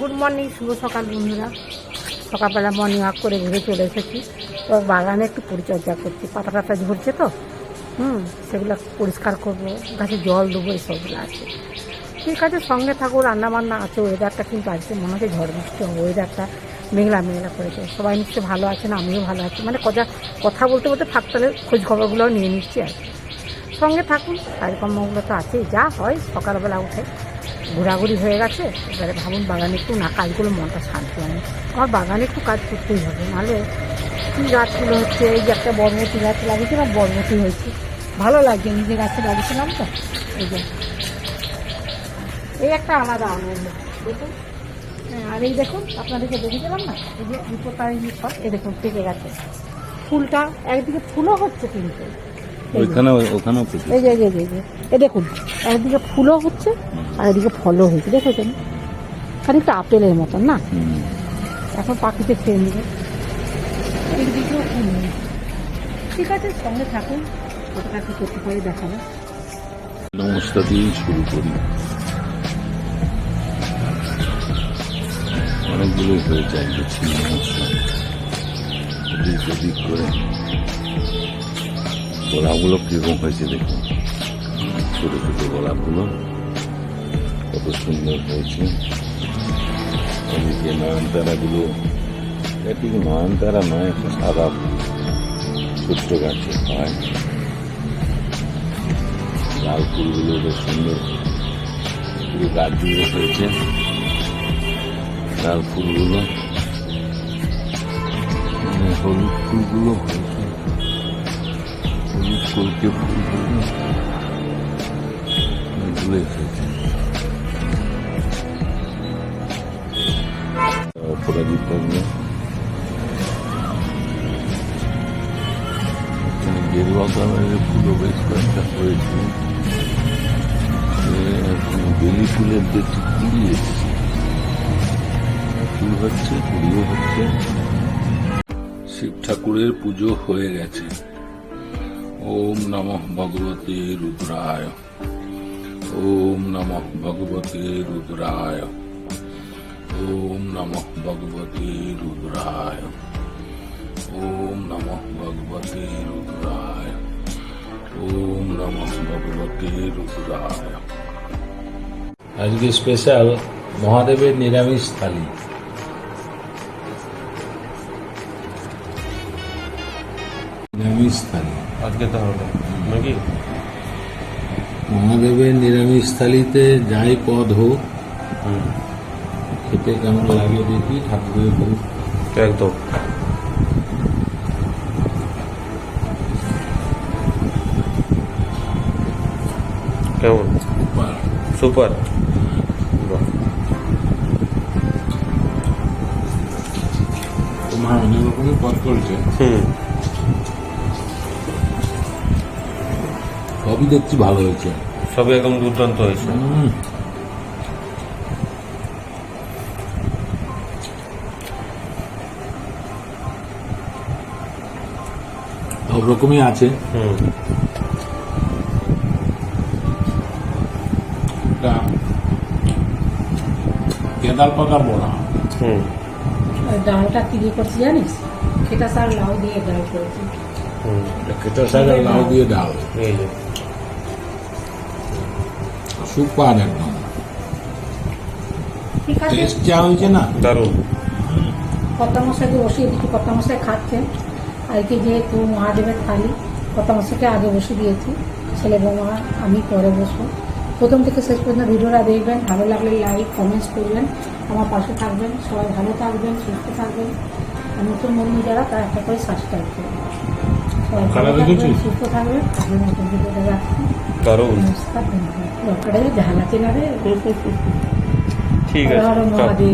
Good morning, শুভ সকাল বন্ধুরা। সকালবেলা মর্নিং ওয়াক করে ঘুরে চলে এসেছি। তো বাগানে একটু পরিচর্যা করছি, পাতা টাতা ঝরছে তো? হুম, সেগুলো পরিষ্কার করব, গাছে জল দেবো এইসবগুলো আছে। ঠিক আছে, সঙ্গে থাকো রান্না বান্না আছে ওয়েদারটা কিন্তু আজকে মনে হচ্ছে ঝড় বৃষ্টি হবে ওয়েদারটা মেঘলা মেঘলা করেছে। সবাই নিশ্চয়ই ভালো আছেন, আমিও ভালো আছি। মানে কথা কথা বলতে বলতে থাকতে খোঁজ খবরগুলোও নিয়ে নিচ্ছি আর। সঙ্গে থাকুন, কাজকর্মগুলো তো আছেই, যা হয় সকালবেলা উঠে। ঘোরাঘুরি হয়ে গেছে এবারে ভাবুন বাগানে একটু না কাজগুলো মনটা শান্তি হয়। আমার বাগানে একটু কাজ করতেই হবে নাহলে কী গাছগুলো হচ্ছে এই যে একটা বরমতি গাছ লাগিয়েছিলাম বরমতি হয়েছে। ভালো লাগছে নিজে গাছে লাগিয়েছিলাম তো এই যে। এই একটা আলাদা আনন্দ দেখুন। হ্যাঁ, আর এই দেখুন আপনাদেরকে দেখেছিলাম না এই যে বিপত্তারি ফল এই দেখুন পেকে গেছে। ফুলটা একদিকে ফুলও হচ্ছে কিন্তু। ওইখানে ওখানেও এই যে এই যে, এই দেখুন একদিকে ফুলও হচ্ছে আর এদিকে ফলও হয়েছে দেখেছেন? খানিকটা আপেলের মতন না? এখন পাখিতে খেয়ে নেবে। এইদিকেও ফুল ঠিক আছে সঙ্গে থাকুন কতটা কি করতে পারি দেখাবো। নমস্কার দিয়েই শুরু করি। অনেকগুলোই আজকে ছিল নমস্কার। ওদিক করে। গোলাপগুলো কীরকম হয়েছে দেখুন। ছোট ছোট গোলাপগুলো কত সুন্দর হয়েছে। এদিকে নয়নতারাগুলো এটা নয়নতারা নয়, একটা সাদা ছোট্ট গাছে হয়। লাল ফুলগুলো বেশ সুন্দর। পুরো গাছ জুড়ে হয়েছে। লাল ফুলগুলো মানে হলুদ ফুলগুলো হয়েছে। ফুলগুলো এগুলোই হয়েছে অপরাজিত পাবনা গেরুয়া কালারের ফুলও বেশ কয়েকটা হয়েছে এখন বেলি ফুলের দেখছি কুড়ি এসেছে শিব ঠাকুরের পুজো হয়ে গেছে। ওম নমঃ ভগবতে রুদ্রায় ওম নমঃ ভগবতে রুদ্রায় ওম নমঃ ভগবতে রুদ্রায় ওম নমঃ ভগবতে রুদ্রায় ওম নমঃ ভগবতে রুদ্রায় আজকে স্পেশাল মহাদেবের নিরামিষ থালি নিরামিষ থালি আজকে তাহলে নাকি? মহাদেবের নিরামিষ থালিতে যাই পদ হোক খেতে কেমন লাগে দেখি ঠাকুরের ভোগ একদম। কেমন? সুপার। তোমার অনেক রকমের পদ করেছে হুম। সবই দেখছি ভালো হয়েছে। সবই একদম দুর্দান্ত হয়েছে। হুম। সব রকমই আছে। হুম। কেদার পাতা বড়া। ডালটা কি দিয়ে করছি জানিস? খেটা সার লাউ দিয়ে ডাল করেছি। খেতে শাকের লাউ দিয়ে ডাল। এই যে। সুপার একদম ঠিক আছে। টেস্ট যা হয়েছে না? দারুণ। বসিয়ে দিচ্ছি খাচ্ছেন আজকে যেহেতু মহাদেবের থালি আগে বসে দিয়েছি। ছেলে বৌমা আমি পরে বসবো। প্রথম থেকে শেষ পর্যন্ত ভিডিওটা দেখবেন ভালো লাগলে লাইক কমেন্টস করবেন আমার পাশে থাকবেন সবাই ভালো থাকবেন সুস্থ থাকবেন। আর নতুন বন্ধু যারা তারা একটা করে সাবস্ক্রাইব করবেন। সবাই? সুস্থ থাকবেন। আজকের নতুন ভিডিওটা রাখছি। দারুণ নমস্কার বন্ধুরা লঙ্কাটা ঝালাতে না রে ঠিক হর আছে